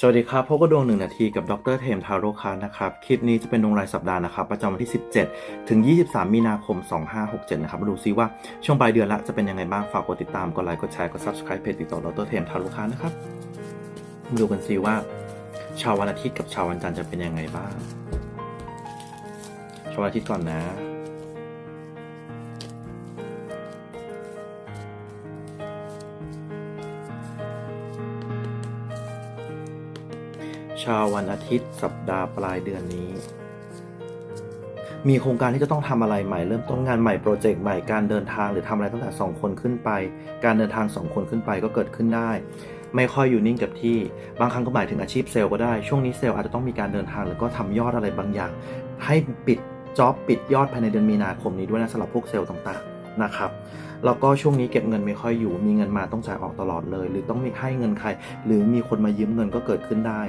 สวัสดีครับพบกับดวงหนึ่งนาทีกับดรเทมทาโร่คัสนะครับ คลิปนี้จะเป็นดวงรายสัปดาห์นะครับ ประจำวันที่ 17 ถึง 23 มีนาคม 2567 นะครับ มาดูซิว่าช่วงปลายเดือนละจะเป็นยังไงบ้าง ฝากกดติดตาม กดไลค์ กดแชร์ กด subscribe เพจติดต่อดรเทมทาโร่คัสนะครับ มาดูกันซิว่า ชาววันอาทิตย์กับชาววันจันทร์จะเป็นยังไงบ้าง ชาววันอาทิตย์ก่อนนะ ชาววันอาทิตย์สัปดาห์ปลายเดือนนี้ มีโครงการที่จะต้องทำอะไรใหม่ เริ่มต้นงานใหม่โปรเจกต์ใหม่การเดินทางหรือทำอะไรตั้งแต่ 2 คนขึ้นไป การเดินทาง 2 คนขึ้นไปก็เกิดขึ้นได้ ไม่ค่อยอยู่นิ่งกับที่ บางครั้งก็หมายถึงอาชีพเซลล์ก็ได้ ช่วงนี้เซลล์อาจจะต้องมีการเดินทางหรือก็ทำยอดอะไรบางอย่าง ให้ปิดจ็อบปิดยอดภายในเดือนมีนาคมนี้ด้วยนะสำหรับพวกเซลล์ต่างๆนะครับแล้วก็ช่วงนี้เก็บเงินไม่ค่อยอยู่ มีเงินมาต้องจ่ายออกตลอดเลย หรือต้องมีให้เงินใคร หรือมีคนมายืมเงินก็เกิดขึ้นได้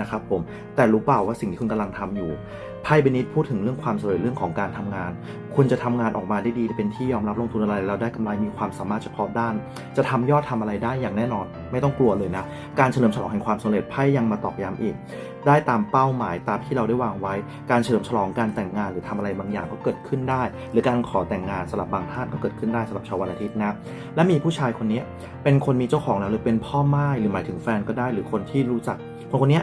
นะครับผมแต่รู้เปล่าว่าสิ่งที่คุณกำลังทำอยู่ไพ่เบนิดพูดถึงเรื่องความสำเร็จเรื่องของการทำงาน คุณจะทำงานออกมาได้ดีเป็นที่ยอมรับลงทุนอะไรแล้วได้กำไรมีความสามารถเฉพาะด้าน จะทำยอดทำอะไรได้อย่างแน่นอน ไม่ต้องกลัวเลยนะ การเฉลิมฉลองแห่งความสำเร็จไพ่ยังมาตอกย้ำอีก ได้ตามเป้าหมายตามที่เราได้วางไว้ การเฉลิมฉลองการแต่งงานหรือทำอะไรบางอย่างก็เกิดขึ้นได้ หรือการขอแต่งงานสำหรับบางท่านก็เกิดขึ้นได้สำหรับชาววันอาทิตย์นะและมีผู้ชายคนนี้เป็นคนมีเจ้าของแล้วหรือเป็นพ่อไม้หรือหมายถึงแฟนก็ได้ หรือคนที่รู้จักคนคนนี้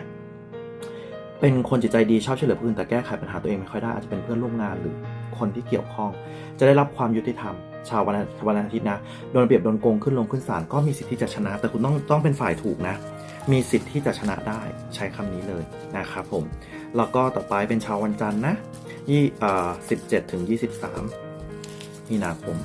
เป็นคนจิตใจดีชอบช่วยเหลือผู้อื่นแต่แก้ไขปัญหาตัวเองไม่ค่อยได้อาจจะเป็นเพื่อนร่วมงานหรือคนที่เกี่ยวข้อง จะได้รับความยุติธรรม ชาววันวันอาทิตย์นะโดนเปรียบโดนโกงขึ้นลงขึ้นศาลก็มีสิทธิ์ที่จะชนะ แต่คุณต้องต้องเป็นฝ่ายถูกนะ มีสิทธิ์ที่จะชนะได้ใช้คำนี้เลยนะครับผมแล้วก็ต่อไปเป็นชาววันจันทร์นะยี่อ่อสิบเจ็ดถึงยี่สิบสามมีนาคม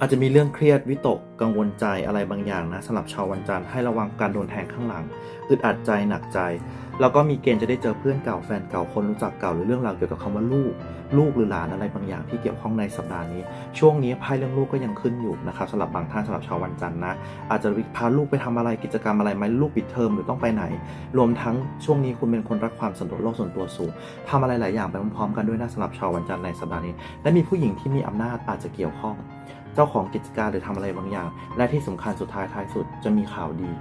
อาจจะมีเรื่องเครียดวิตกกังวลใจอะไรบางอย่างนะสำหรับชาววันจันทร์ให้ระวังการโดนแทงข้างหลังอึดอัดใจหนักใจ แล้วก็มีเกณฑ์จะได้เจอเพื่อนเก่าแฟนเก่าคนรู้จักเก่าหรือเรื่องราวเกี่ยวกับคำว่าลูก ลูกหรือหลานอะไรบางอย่างที่เกี่ยวข้องในสัปดาห์นี้ ช่วงนี้ไพ่เรื่องลูกก็ยังขึ้นอยู่นะครับสำหรับบางท่านสำหรับชาววันจันทร์นะอาจจะพาลูกไปทำอะไรกิจกรรมอะไรไหมลูกปิดเทอมหรือต้องไปไหน รวมทั้งช่วงนี้คุณเป็นคนรักความสนตัวโลกส่วนตัวสูงทำอะไรหลายอย่างไปพร้อมๆกันด้วยนะสำหรับชาววันจันทร์ในสัปดาห์นี้ และมีผู้หญิงที่มีอำนาจอาจจะเกี่ยวข้อง เจ้าของกิจการหรือทำอะไรบางอย่าง และที่สำคัญสุดท้ายท้ายสุดจะมีข่าวดี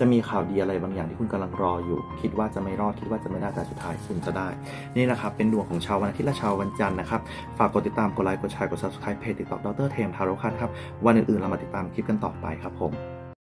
จะมีข่าวดีอะไรบางอย่างที่คุณกำลังรออยู่ คิดว่าจะไม่รอดคิดว่าจะไม่ได้แต่สุดท้ายคุณจะได้ นี่นะครับเป็นดวงของชาววันอาทิตย์และชาววันจันทร์นะครับฝากกดติดตามกดไลค์กดแชร์กดซับสไครป์เพจติดต่อดรเทมทาโร่คัสครับวันอื่นๆเรามาติดตามคลิปกันต่อไปครับผม